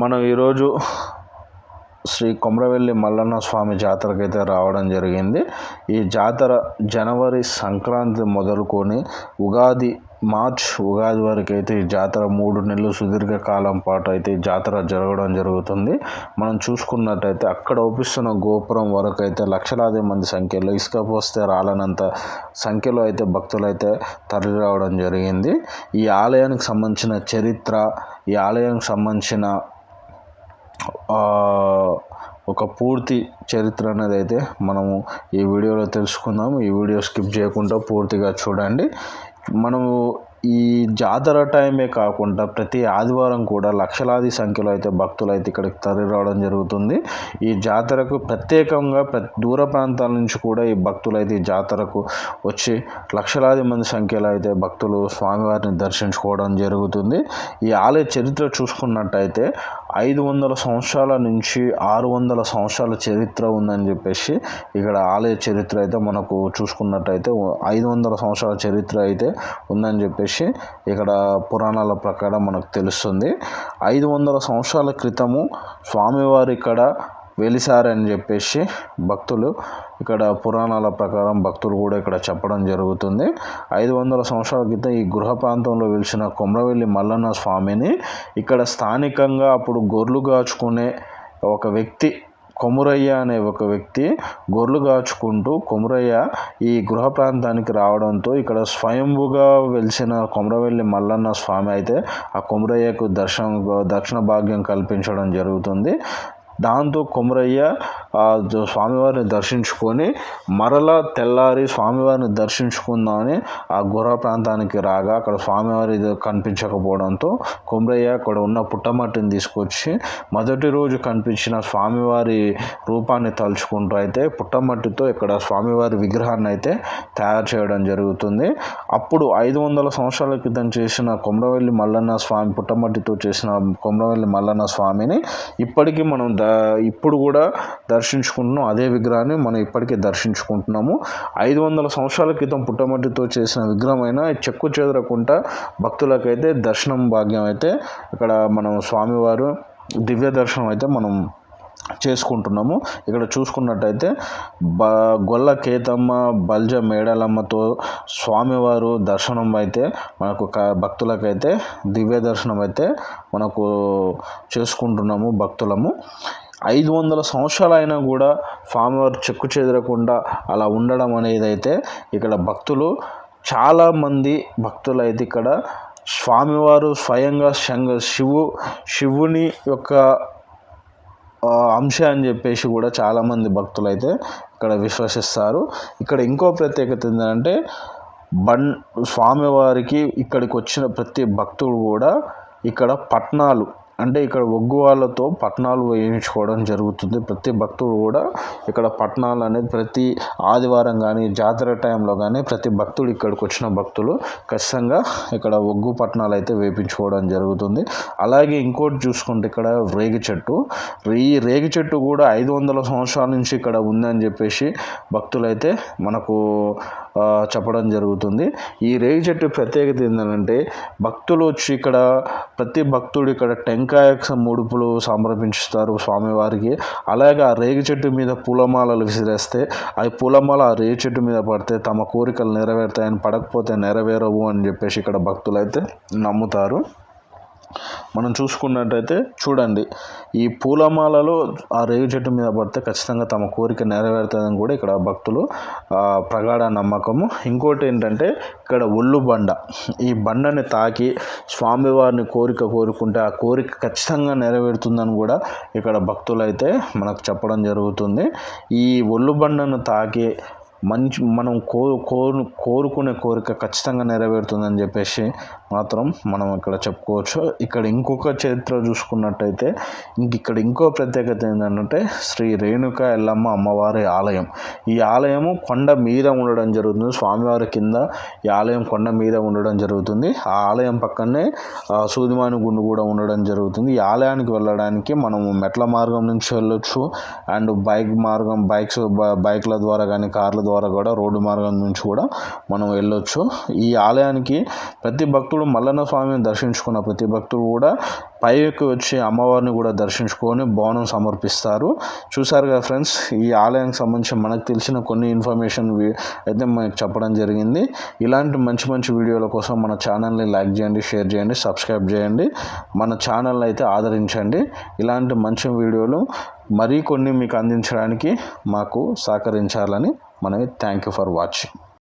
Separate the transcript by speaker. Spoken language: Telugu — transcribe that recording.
Speaker 1: మనం ఈరోజు శ్రీ కొమరవెల్లి మల్లన్న స్వామి జాతరకి అయితే రావడం జరిగింది. ఈ జాతర జనవరి సంక్రాంతి మొదలుకొని ఉగాది మార్చ్ ఉగాది వరకు అయితే ఈ జాతర మూడు నెలలు సుదీర్ఘ కాలం పాటు అయితే ఈ జాతర జరగడం జరుగుతుంది. మనం చూసుకున్నట్టయితే అక్కడ ఒప్పిస్తున్న గోపురం వరకు అయితే లక్షలాది మంది సంఖ్యలో ఇసుక పోస్తే రాలనంత సంఖ్యలో అయితే భక్తులు అయితే తరలి రావడం జరిగింది. ఈ ఆలయానికి సంబంధించిన చరిత్ర ఈ ఆలయానికి సంబంధించిన ఒక పూర్తి చరిత్ర అనేది అయితే మనము ఈ వీడియోలో తెలుసుకుందాం ఈ వీడియో స్కిప్ చేయకుండా పూర్తిగా చూడండి. మనము ఈ జాతర టైమే కాకుండా ప్రతి ఆదివారం కూడా లక్షలాది సంఖ్యలో అయితే భక్తులు అయితే ఇక్కడికి తరలి రావడం జరుగుతుంది. ఈ జాతరకు ప్రత్యేకంగా దూర ప్రాంతాల నుంచి కూడా ఈ భక్తులు అయితే ఈ జాతరకు వచ్చి లక్షలాది మంది సంఖ్యలో అయితే భక్తులు స్వామివారిని దర్శించుకోవడం జరుగుతుంది. ఈ ఆలయ చరిత్ర చూసుకున్నట్టయితే ఐదు వందల సంవత్సరాల నుంచి ఆరు వందల సంవత్సరాల చరిత్ర ఉందని చెప్పేసి ఇక్కడ ఆలయ చరిత్ర అయితే మనకు చూసుకున్నట్టయితే ఐదు వందల సంవత్సరాల చరిత్ర అయితే ఉందని చెప్పేసి ఇక్కడ పురాణాల ప్రకారం మనకు తెలుస్తుంది. ఐదు వందల సంవత్సరాల క్రితము స్వామివారు ఇక్కడ వెలిసారని చెప్పేసి భక్తులు ఇక్కడ పురాణాల ప్రకారం భక్తులు కూడా ఇక్కడ చెప్పడం జరుగుతుంది. ఐదు వందల సంవత్సరాల క్రితం ఈ గృహ ప్రాంతంలో వెలిసిన కొమ్రవెల్లి మల్లన్న స్వామిని ఇక్కడ స్థానికంగా అప్పుడు గొర్రెలు కాచుకునే ఒక వ్యక్తి కొమురయ్య అనే ఒక వ్యక్తి గొర్రెలు కాచుకుంటూ కొమురయ్య ఈ గృహ ప్రాంతానికి రావడంతో ఇక్కడ స్వయంభుగా వెలిసిన కొమరవెల్లి మల్లన్న స్వామి అయితే ఆ కొమురయ్యకు దర్శనం దర్శన భాగ్యం కల్పించడం జరుగుతుంది. దాంతో కొమరయ్య స్వామివారిని దర్శించుకొని మరలా తెల్లారి స్వామివారిని దర్శించుకుందామని ఆ గుర్ర ప్రాంతానికి రాగా అక్కడ స్వామివారి కనిపించకపోవడంతో కొమరయ్య అక్కడ ఉన్న పుట్టమట్టిని తీసుకొచ్చి మొదటి రోజు కనిపించిన స్వామివారి రూపాన్ని తలుచుకుంటూ అయితే పుట్టమట్టితో ఇక్కడ స్వామివారి విగ్రహాన్ని అయితే తయారు చేయడం జరుగుతుంది. అప్పుడు ఐదు వందల సంవత్సరాల క్రితం చేసిన కొమరవెల్లి మల్లన్న స్వామి పుట్టమట్టితో చేసిన కొమరవెల్లి మల్లన్న స్వామిని ఇప్పటికీ మనం ఇప్పుడు కూడా దర్శించుకుంటున్నాం. అదే విగ్రహాన్ని మనం ఇప్పటికీ దర్శించుకుంటున్నాము. ఐదు వందల సంవత్సరాల క్రితం పుట్టమట్టితో చేసిన విగ్రహం అయినా చెక్కు చెదరకుండా భక్తులకైతే దర్శనం భాగ్యం అయితే ఇక్కడ మనం స్వామివారు దివ్య దర్శనం అయితే మనం చేసుకుంటున్నాము. ఇక్కడ చూసుకున్నట్టయితే బ గొల్ల కేతమ్మ బల్జ మేడలమ్మతో స్వామివారు దర్శనం అయితే మనకు క భక్తులకైతే దివ్య దర్శనం అయితే మనకు చేసుకుంటున్నాము భక్తులము. ఐదు వందల సంవత్సరాలు అయినా కూడా స్వామివారు చెక్కు చెదరకుండా అలా ఉండడం అనేది అయితే ఇక్కడ భక్తులు చాలామంది భక్తులు అయితే ఇక్కడ స్వామివారు స్వయంగా శంగ శివు శివుని యొక్క అంశ అని చెప్పేసి కూడా చాలామంది భక్తులు అయితే ఇక్కడ విశ్వసిస్తారు. ఇక్కడ ఇంకో ప్రత్యేకత ఏంటంటే బన్ స్వామివారికి ఇక్కడికి వచ్చిన ప్రతి భక్తుడు కూడా ఇక్కడ పట్నాలు అంటే ఇక్కడ ఒగ్గు వాళ్ళతో పట్నాలు వేయించుకోవడం జరుగుతుంది. ప్రతి భక్తుడు కూడా ఇక్కడ పట్నాలు అనేది ప్రతి ఆదివారం కానీ జాతర టైంలో కానీ ప్రతి భక్తుడు ఇక్కడికి వచ్చిన భక్తులు ఖచ్చితంగా ఇక్కడ ఒగ్గు పట్నాలు అయితే వేయించుకోవడం జరుగుతుంది. అలాగే ఇంకోటి చూసుకుంటే ఇక్కడ రేగి చెట్టు. ఈ రేగి చెట్టు కూడా ఐదు వందల సంవత్సరాల నుంచి ఇక్కడ ఉందని చెప్పేసి భక్తులైతే మనకు చెప్పడం జరుగుతుంది. ఈ రేగి చెట్టు ప్రత్యేకత ఏంటంటే భక్తులు వచ్చి ఇక్కడ ప్రతి భక్తుడు ఇక్కడ టెంక్ టెంకాయ ముడుపులు సమర్పించుతారు స్వామివారికి. అలాగే ఆ రేగి చెట్టు మీద పూలమాలలు విసిరేస్తే ఆ పూలమాల ఆ రేగి చెట్టు మీద పడితే తమ కోరికలు నెరవేరుతాయని పడకపోతే నెరవేరవు అని చెప్పేసి ఇక్కడ భక్తులు అయితే నమ్ముతారు. మనం చూసుకున్నట్టయితే చూడండి ఈ పూలమాలలో ఆ రేగు చెట్టు మీద పడితే ఖచ్చితంగా తమ కోరిక నెరవేరుతుందని కూడా ఇక్కడ భక్తులు ప్రగాఢ నమ్మకము. ఇంకోటి ఏంటంటే ఇక్కడ ఒళ్ళు బండ. ఈ బండని తాకి స్వామివారిని కోరిక కోరుకుంటే ఆ కోరిక ఖచ్చితంగా నెరవేరుతుందని కూడా ఇక్కడ భక్తులైతే మనకు చెప్పడం జరుగుతుంది. ఈ ఒళ్ళు బండను తాకి మంచి మనం కో కోరు కోరుకునే కోరిక ఖచ్చితంగా నెరవేరుతుందని చెప్పేసి మాత్రం మనం ఇక్కడ చెప్పుకోవచ్చు. ఇక్కడ ఇంకొక చరిత్ర చూసుకున్నట్టయితే ఇంక ఇక్కడ ఇంకో ప్రత్యేకత ఏంటంటే శ్రీ రేణుక ఎల్లమ్మ అమ్మవారి ఆలయం. ఈ ఆలయము కొండ మీద ఉండడం జరుగుతుంది. స్వామివారి కింద ఈ ఆలయం కొండ మీద ఉండడం జరుగుతుంది. ఆ ఆలయం పక్కనే సూదిమాని గుండు కూడా ఉండడం జరుగుతుంది. ఈ ఆలయానికి వెళ్ళడానికి మనము మెట్ల మార్గం నుంచి వెళ్ళొచ్చు. అండ్ బైక్ మార్గం బైక్స్ బైక్ల ద్వారా కానీ కార్ల ద్వారా కూడా రోడ్డు మార్గం నుంచి కూడా మనం వెళ్ళొచ్చు. ఈ ఆలయానికి ప్రతి భక్తుడు కూడా మల్లన్న స్వామిని దర్శించుకున్న ప్రతి భక్తులు కూడా పైకి వచ్చి అమ్మవారిని కూడా దర్శించుకొని బోనం సమర్పిస్తారు. చూసారు కదా ఫ్రెండ్స్ ఈ ఆలయానికి సంబంధించి మనకు తెలిసిన కొన్ని ఇన్ఫర్మేషన్ అయితే మనకు చెప్పడం జరిగింది. ఇలాంటి మంచి మంచి వీడియోల కోసం మన ఛానల్ని లైక్ చేయండి షేర్ చేయండి సబ్స్క్రైబ్ చేయండి. మన ఛానల్ని అయితే ఆదరించండి. ఇలాంటి మంచి వీడియోలు మరీ కొన్ని మీకు అందించడానికి మాకు సహకరించాలని మనవి థ్యాంక్ యూ ఫర్ వాచింగ్.